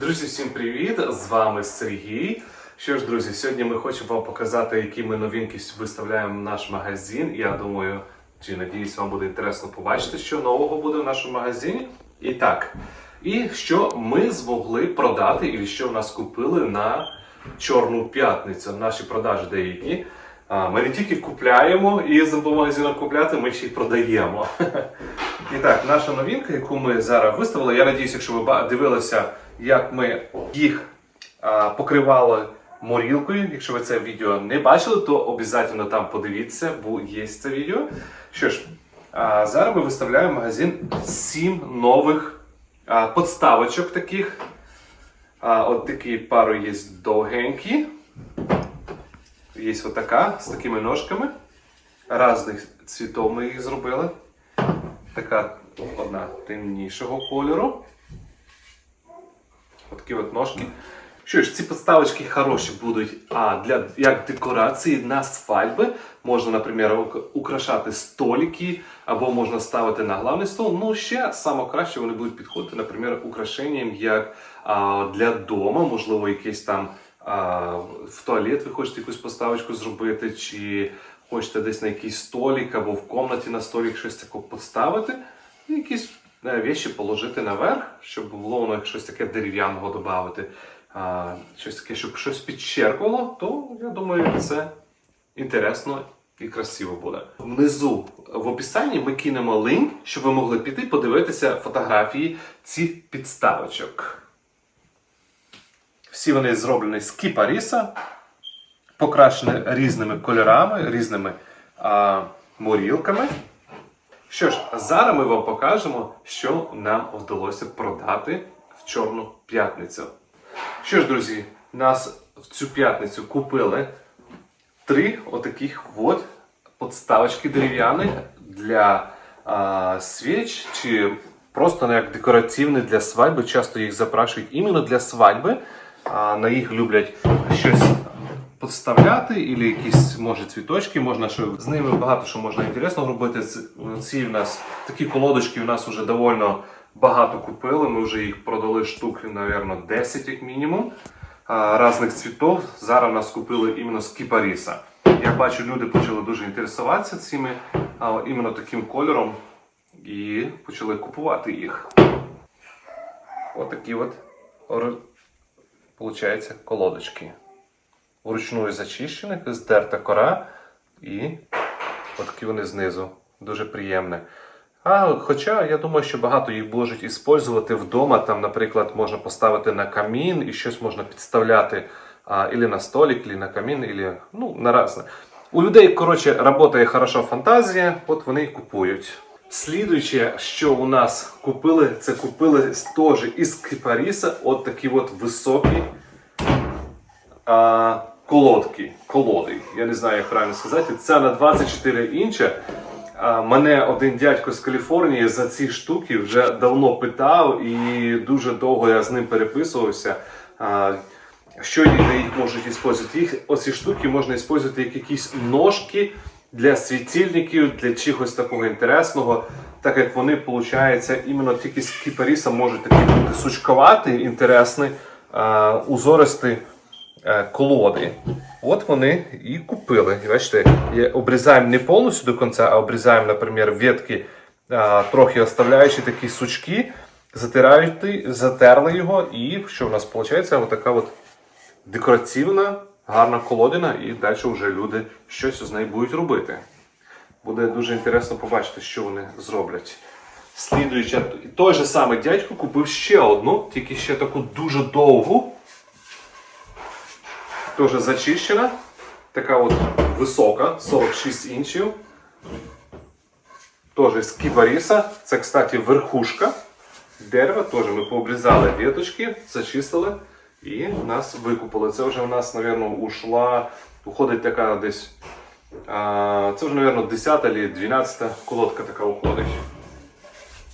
Друзі, всім привіт! З вами Сергій. Що ж, друзі, сьогодні ми хочемо вам показати, які ми новинки виставляємо в наш магазин. Я думаю, чи надіюсь, вам буде інтересно побачити, що нового буде в нашому магазині. І так, і що ми змогли продати, і що в нас купили на Чорну п'ятницю. Наші продажі деякі. Ми не тільки купляємо і їздимо по магазинам купляти, ми ще й продаємо. І так, наша новинка, яку ми зараз виставили, я надіюсь, якщо ви дивилися, як ми їх а, покривали морілкою. Якщо ви це відео не бачили, то обов'язково там подивіться, бо є це відео. Що ж, а, зараз ми виставляємо в магазин 7 нових а, подставочок таких. А, от такі пару є довгенькі. Є отака з такими ножками. Разних цвітів ми їх зробили. Така одна темнішого кольору. Отакі от ножки. Що ж, ці подставочки хороші будуть а, для, як декорації на свадьби. Можна, наприклад, украшати столики, або можна ставити на главний стол. Ну, ще саме краще вони будуть підходити, наприклад, украшенням як а, для дому, можливо, якийсь там а, в туалет ви хочете якусь поставочку зробити, чи хочете десь на якийсь столик або в кімнаті на столик щось таке поставити, і якісь е, віші положити наверх, щоб було воно щось таке дерев'яного додати, щось таке, щоб щось підчеркувало, то я думаю, це інтересно і красиво буде. Внизу в описанні ми кинемо линк, щоб ви могли піти подивитися фотографії цих підставочок. Всі вони зроблені з кіпаріса, покрашені різними кольорами, різними а, морілками. Що ж, зараз ми вам покажемо, що нам вдалося продати в Чорну п'ятницю. Що ж, друзі, нас в цю п'ятницю купили три отаких от подставочки дерев'яні для а, свіч чи просто ну, як декоративні для свадьби. Часто їх запрашують іменно для свадьби. А, на їх люблять щось підставляти, або якісь може цвіточки, можна що з ними багато що можна інтересного робити. Ці в нас такі колодочки у нас вже довольно багато купили. Ми вже їх продали штук, мабуть, 10 як мінімум. Різних цвітів. Зараз нас купили іменно з кіпаріса. Я бачу, люди почали дуже інтересуватися цими іменно таким кольором і почали купувати їх. Отакі от получається колодочки. Вручную зачищених, здерта кора і отакі вони знизу. Дуже приємні. А хоча я думаю, що багато їх можуть використовувати вдома. Там, наприклад, можна поставити на камін і щось можна підставляти а, ілі на столик, ілі на камін, ілі, ну, на. У людей, коротше, працює хорошо фантазія, от вони і купують. Слідуюче, що у нас купили, це купили теж із кипаріса, от такі от високі а, колодки, колоди. Я не знаю, як правильно сказати. Це на 24 інча. Мене один дядько з Каліфорнії за ці штуки вже давно питав, і дуже довго я з ним переписувався. Що де їх можуть використовувати? Їх оці штуки можна використовувати як якісь ножки для світильників, для чогось такого інтересного, так як вони, виходить, іменно тільки з кіпаріса можуть такі бути сучковаті, інтересні, е, колоди. От вони і купили. Бачите, обрізаємо не повністю до кінця, а обрізаємо, наприклад, ветки, трохи оставляючи такі сучки, затирають, затерли його, і що в нас виходить? Отака от декоративна, гарна колодина, і далі вже люди щось з нею будуть робити. Буде дуже інтересно побачити, що вони зроблять. Слідуючи, той же самий дядько купив ще одну, тільки ще таку дуже довгу. Теж зачищена. Така от висока, 46 інчів. Теж з кіпаріса. Це, кстати, верхушка дерева. Теж ми пообрізали веточки, зачистили і нас викупили. Це вже у нас, мабуть, ушла, уходить така десь. А, це вже, мабуть, 10 або 12 колодка така уходить.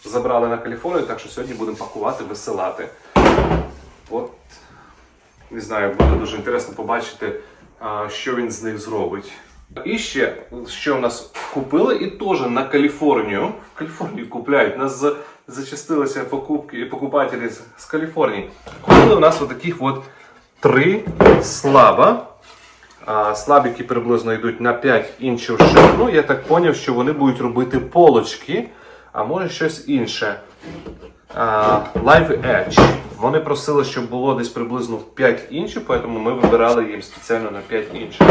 Забрали на Каліфорнію, так що сьогодні будемо пакувати, висилати. От не знаю, буде дуже інтересно побачити, що він з них зробить. І ще, що в нас купили, і теж на Каліфорнію. В Каліфорнії купляють нас зачастилися покупки, покупателі з, Каліфорнії. Купили у нас отаких от три слаба. Слабіки приблизно йдуть на 5 інчів ширину. Я так зрозумів, що вони будуть робити полочки, а може щось інше. Live Edge. Вони просили, щоб було десь приблизно 5 інчів, тому ми вибирали їм спеціально на 5 інчів.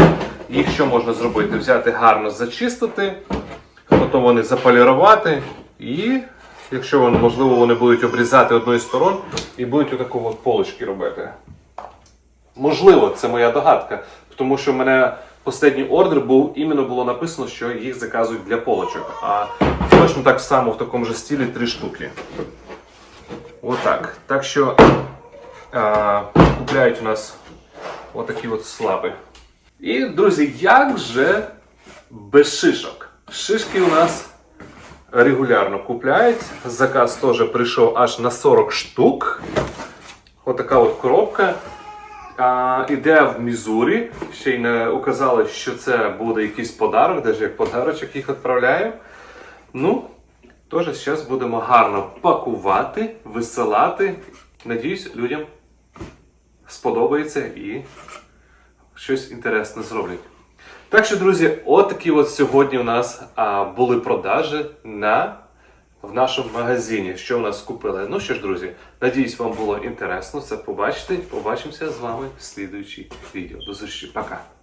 Їх що можна зробити? Взяти гарно зачистити, потім вони заполірувати і, якщо вони, можливо, вони будуть обрізати одною з сторон і будуть отаку от полочки робити. Можливо, це моя догадка, тому що в мене останній ордер був, іменно було написано, що їх заказують для полочок. А точно так само в такому же стилі три штуки. Отак. Так що а, купляють у нас отакі от слаби. І, друзі, як же без шишок? Шишки у нас регулярно купляють. Заказ теж прийшов аж на 40 штук. Отака от коробка. А, іде в Мізурі. Ще й не указали, що це буде якийсь подарок, навіть як подарочок їх відправляємо. Ну, Тож зараз будемо гарно пакувати, висилати. Надіюсь, людям сподобається і щось інтересне зроблять. Так що, друзі, отакі от сьогодні у нас а, були продажі на, в нашому магазині. Що у нас купили. Ну що ж, друзі, надіюсь, вам було інтересно це побачити. Побачимося з вами в слідуючій відео. До зустрічі. Пока.